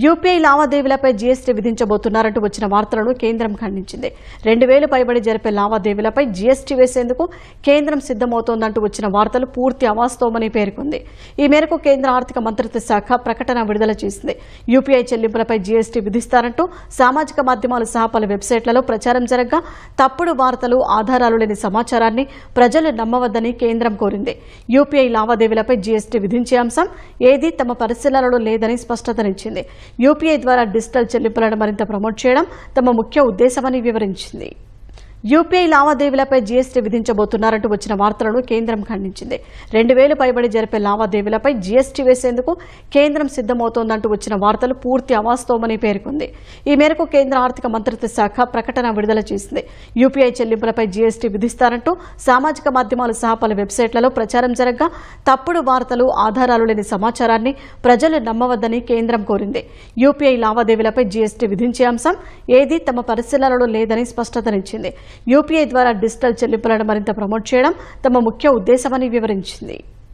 UPI లావాదేవీలపై GST విధించబోతున్నారంటూ వచ్చిన వార్తలను కేంద్రం ఖండించింది. రెండు వేలు పైబడి జరిపే లావాదేవీలపై జీఎస్టీ వేసేందుకు కేంద్రం సిద్దమవుతోందంటూ వచ్చిన వార్తలు పూర్తి అవాస్తవమని పేర్కొంది. ఈ మేరకు కేంద్ర ఆర్థిక మంత్రిత్వ శాఖ ప్రకటన విడుదల చేసింది. యూపీఐ చెల్లింపులపై జీఎస్టీ విధిస్తారంటూ సామాజిక మాధ్యమాలు సహా పలు వెబ్సైట్లలో ప్రచారం జరగగా తప్పుడు వార్తలు ఆధారాలు లేని సమాచారాన్ని ప్రజలు నమ్మవద్దని కేంద్రం కోరింది. యూపీఐ లావాదేవీలపై జీఎస్టీ విధించే అంశం ఏదీ తమ పరిశీలనలో లేదని స్పష్టతనిచ్చింది. యూపీఐ ద్వారా డిజిటల్ చెల్లింపులను మరింత ప్రమోట్ చేయడం తమ ముఖ్య ఉద్దేశమని వివరించింది. యూపీఐ లావాదేవీలపై జీఎస్టీ విధించబోతున్నారంటూ వచ్చిన వార్తలను కేంద్రం ఖండించింది. రెండు వేలు పైబడి జరిపే లావాదేవీలపై జీఎస్టీ వేసేందుకు కేంద్రం సిద్దమవుతోందంటూ వచ్చిన వార్తలు పూర్తి అవాస్తవమని పేర్కొంది. ఈ మేరకు కేంద్ర ఆర్థిక మంత్రిత్వ శాఖ ప్రకటన విడుదల చేసింది. యూపీఐ చెల్లింపులపై జీఎస్టీ విధిస్తారంటూ సామాజిక మాధ్యమాలు సహా పలు వెబ్సైట్లలో ప్రచారం జరగగా తప్పుడు వార్తలు ఆధారాలు లేని సమాచారాన్ని ప్రజలు నమ్మవద్దని కేంద్రం కోరింది. యూపీఐ లావాదేవీలపై జీఎస్టీ విధించే అంశం ఏదీ తమ పరిశీలనలో లేదని స్పష్టతనిచ్చింది యూపీఐ ద్వారా డిజిటల్ చెల్లింపులను మరింత ప్రమోట్ చేయడం తమ ముఖ్య ఉద్దేశమని వివరించింది.